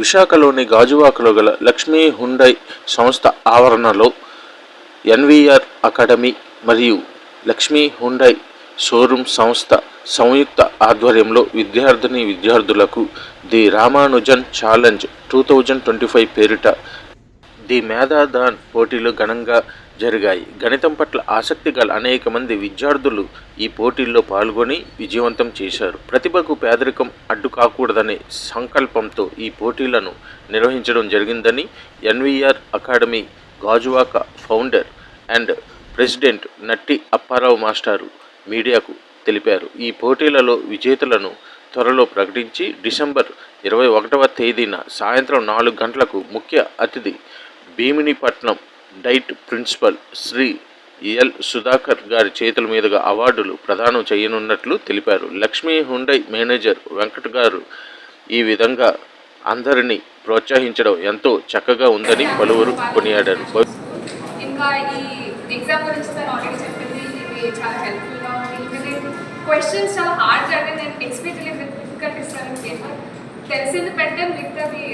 విశాఖలోని గాజువాకలో గల లక్ష్మీ హుండై సంస్థ ఆవరణలో ఎన్వీఆర్ అకాడమీ మరియు లక్ష్మీ హుండై షోరూమ్ సంస్థ సంయుక్త ఆధ్వర్యంలో విద్యార్థిని విద్యార్థులకు the Ramanujan challenge two thousand twenty five పేరిట ది మేధాదాన్ పోటీలు ఘనంగా జరిగాయి. గణితం పట్ల ఆసక్తి గల అనేక మంది విద్యార్థులు ఈ పోటీల్లో పాల్గొని విజయవంతం చేశారు. ప్రతిభకు పేదరికం అడ్డు కాకూడదనే సంకల్పంతో ఈ పోటీలను నిర్వహించడం జరిగిందని NVR academy Gajuwaka founder and president Natti Apparao మాస్టారు మీడియాకు తెలిపారు. ఈ పోటీలలో విజేతలను త్వరలో ప్రకటించి డిసెంబర్ ఇరవై ఒకటవ తేదీన సాయంత్రం నాలుగు గంటలకు ముఖ్య అతిథి Bheeminipatnam DIET principal Shri L Sudhakar గారి చేతుల మీదుగా అవార్డులు ప్రదానం చేయనున్నట్లు తెలిపారు. లక్ష్మీ హుండై మేనేజర్ వెంకట్ గారు ఈ విధంగా అందరినీ ప్రోత్సహించడం ఎంతో చక్కగా ఉందని పలువురు కొనియాడారు. ఇంకా ఈ ఎగ్జామ్ గురించి తను ఆల్రెడీ చెప్పింది. ఇది చాలా హెల్ప్ఫుల్గా ఉంది. క్వశ్చన్స్ చాలా హార్డ్ అంటే నేను ఎక్స్పెక్ట్ డిఫికల్ట్ ఇస్తాను తెలిసింది మిగతాది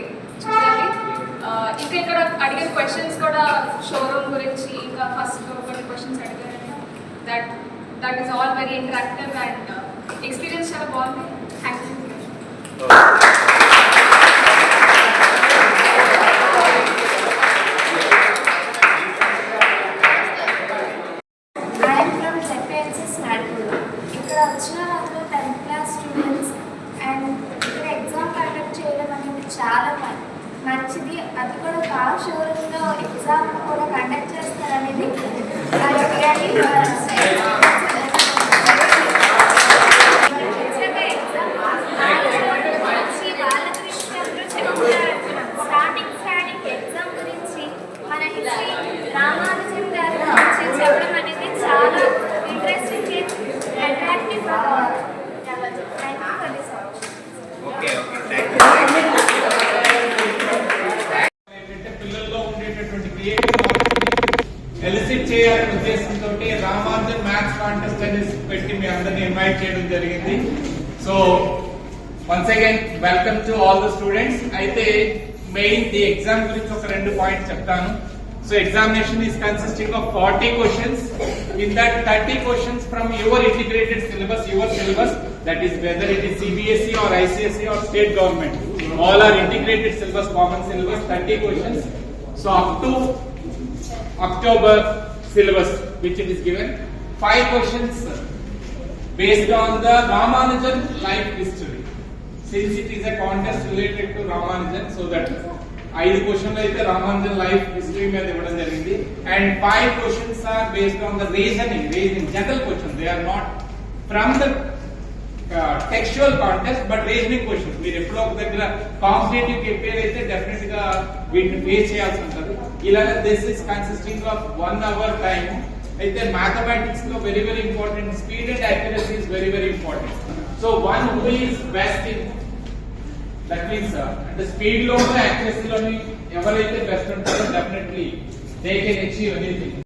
ఇంకా ఇక్కడ అడిగిన క్వశ్చన్స్ కూడా షోరూమ్ గురించి ఇంకా ఫస్ట్ కొన్ని క్వశ్చన్స్ అడిగారు that that is all very interactive and experience చాలా బాగుంది. థ్యాంక్ యూ ఐఎమ్ ఫ్రమ్ జెపిఎన్సిస్ ఇక్కడ వచ్చిన వాళ్ళు టెన్త్ క్లాస్ స్టూడెంట్స్ అండ్ ఇక్కడ ఎగ్జామ్ కండక్ట్ చేయడం అనేది చాలా మ- మంచిది. అది కూడా బాగా షోరూమ్లో ఎగ్జామ్ కూడా కండక్ట్ చేస్తారనేది అది రియల్లీ స్టార్టింగ్ స్టార్టింగ్ ఎగ్జామ్ గురించి మన హిస్టరీ రామానుజన్ గారి గురించి చెప్పడం అనేది చాలా interesting attractive thank you for this okay okay thank you ఏంటంటే పిల్లల్లో ఉండేటటువంటి క్రియేటివ్ ఎలిసిట్ చేయాలనే ఉద్దేశంతో రామానుజన్ మ్యాథ్స్ కాంటెస్ట్ అనేసి పెట్టి మీ అందరిని ఇన్వైట్ చేయడం జరిగింది. So once again welcome to all the students అయితే మెయిన్ ది ఎగ్జామ్ గురించి ఒక రెండు పాయింట్స్ చెప్తాను. So examination is consisting of forty questions in that thirty questions from your integrated syllabus your syllabus that is whether it is CBSE or ICSE or state government all are integrated syllabus common syllabus thirty questions so up to october syllabus which it is given. Five questions based on the ramanujan life history. Since it is a contest related to ramanujan so that ఐదు క్వశ్చన్లు అయితే Ramanujan life history మీద ఇవ్వడం జరిగింది. And five questions are based on the reasoning reasoning general question they are not from the textual context but reasoning questions మీరు ఎప్పుడో ఒక దగ్గర కాంపిటేటివ్ ప్రిపేర్ అయితే డెఫినెట్గా వీటిని ఫేస్ చేయాల్సి ఉంటుంది. ఇలాగ this is consisting of one hour time అయితే మ్యాథమెటిక్స్లో very very important speed and accuracy is very very important so one who is best in that means అంటే స్పీడ్ లోను యాక్యురసీలోని ఎవరైతే బెస్ట్ ఉంటారో definitely they can achieve anything